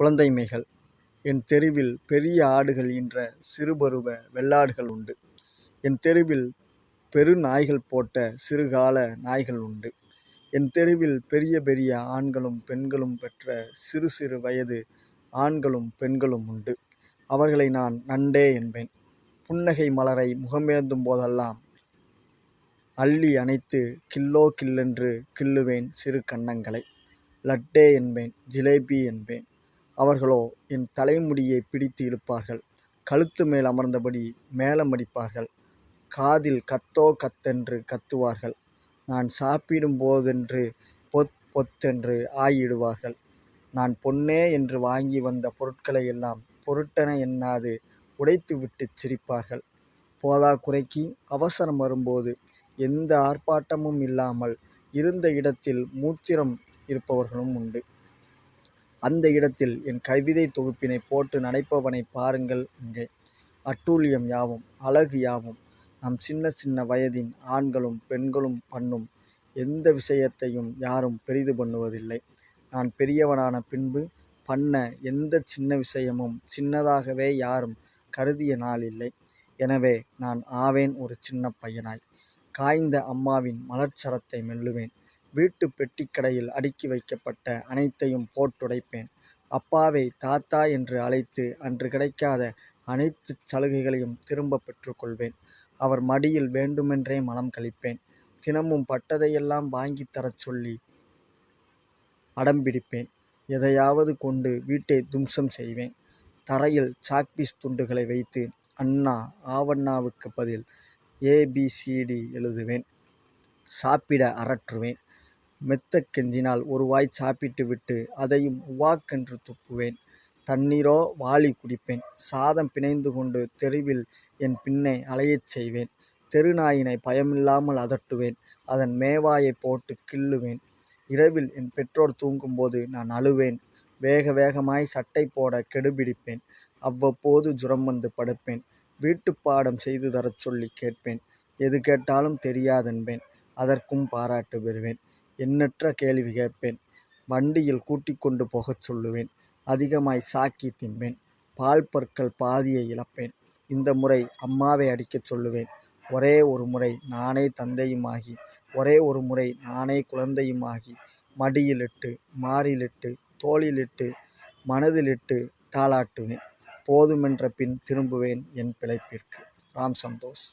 குழந்தைமைகள் என் தெருவில் பெரிய ஆடுகள் ஈன்ற சிறுபருவ வெள்ளாடுகள் உண்டு. என் தெருவில் பெருநாய்கள் போட்ட சிறுகால நாய்கள் உண்டு. என் தெருவில் பெரிய பெரிய ஆண்களும் பெண்களும் பெற்ற சிறு சிறு வயது ஆண்களும் பெண்களும் உண்டு. அவர்களை நான் நண்டே என்பேன். புன்னகை மலரை முகமேந்தும் போதெல்லாம் அள்ளி அணைத்து கில்லோ கில்லென்று கில்லுவேன் சிறு கன்னங்களை. லட்டே என்பேன் ஜிலேபி என்பேன். அவர்களோ என் தலைமுடியை பிடித்து இழுப்பார்கள். கழுத்து மேல் அமர்ந்தபடி மேளமடிப்பார்கள். காதில் கத்தோ கத்தென்று கத்துவார்கள். நான் சாப்பிடும் போதென்று பொத் பொத்தென்று ஆயிடுவார்கள். நான் பொன்னே என்று வாங்கி வந்த பொருட்களை எல்லாம் பொருட்டென எண்ணாது உடைத்துவிட்டுச் சிரிப்பார்கள். போதா குறைக்கு அவசரம் வரும்போது எந்த ஆர்ப்பாட்டமும் இல்லாமல் இருந்த இடத்தில் மூத்திரம் இருப்பவர்களும் உண்டு. அந்த இடத்தில் என் கவிதைத் தொகுப்பினை போட்டு நனைப்பவனைப் பாருங்கள் அங்கே. அட்டூழியம் யாவும் அழகு யாவும் நம் சின்ன சின்ன வயதின் ஆண்களும் பெண்களும் பண்ணும் எந்த விஷயத்தையும் யாரும் பெரிது பண்ணுவதில்லை. நான் பெரியவனான பின்பு பண்ண எந்த சின்ன விஷயமும் சின்னதாகவே யாரும் கருதிய நாள் இல்லை. எனவே நான் ஆவேன் ஒரு சின்ன பையனாய். காய்ந்த அம்மாவின் மலர்ச்சரத்தை மெல்லுவேன். வீட்டுப் பெட்டிக்கடையில் அடுக்கி வைக்கப்பட்ட அனைத்தையும் போட்டுடைப்பேன். அப்பாவை தாத்தா என்று அழைத்து அன்று கிடைக்காத அனைத்து சலுகைகளையும் திரும்பப் பெற்றுக்கொள்வேன் அவர் மடியில் வேண்டுமென்றே மலம் கழிப்பேன். தினமும் பட்டதையெல்லாம் வாங்கித் தரச் சொல்லி அடம்பிடிப்பேன். எதையாவது கொண்டு வீட்டை தும்சம் செய்வேன். தரையில் சாக்பீஸ் துண்டுகளை வைத்து அண்ணா ஆவண்ணாவுக்குப் பதில் ஏபிசிடி எழுதுவேன். சாப்பிட அரற்றுவேன். மெத்தக் கெஞ்சினால் ஒரு வாய் சாப்பிட்டுவிட்டு அதையும் உவாக்கென்று துப்புவேன். தண்ணீரோ வாளி குடிப்பேன். சாதம் பிணைந்து கொண்டு தெருவில் என் பின்னே அலையச் செய்வேன். தெருநாயினை பயமில்லாமல் அதட்டுவேன். அதன் மேவாயைப் போட்டு கிள்ளுவேன் இரவில் என் பெற்றோர் தூங்கும்போது நான் அழுவேன். வேக வேகமாய் சட்டை போட கெடுபிடிப்பேன். அவ்வப்போது ஜுரம் வந்து படுப்பேன். வீட்டுப்பாடம் செய்து தரச் சொல்லி கேட்பேன். எது கேட்டாலும் தெரியாதென்பேன். அதற்கும் பாராட்டு பெறுவேன். எண்ணற்ற கேள்வி கேட்பேன். வண்டியில் கூட்டி கொண்டு போகச் சொல்லுவேன். அதிகமாய் சாக்கி தின்பேன். பால்பற்கள் பாதியை இழப்பேன். இந்த முறை அம்மாவை அடிக்கச் சொல்லுவேன். ஒரே ஒரு முறை நானே தந்தையுமாகி ஒரே ஒரு முறை நானே குழந்தையுமாகி மடியிலிட்டு மாறிலிட்டு தோளிலிட்டு மனதிலிட்டு தாளாட்டுவேன் போதுமென்ற பின் திரும்புவேன் என் பிழைப்பிற்கு. ராம் சந்தோஷ்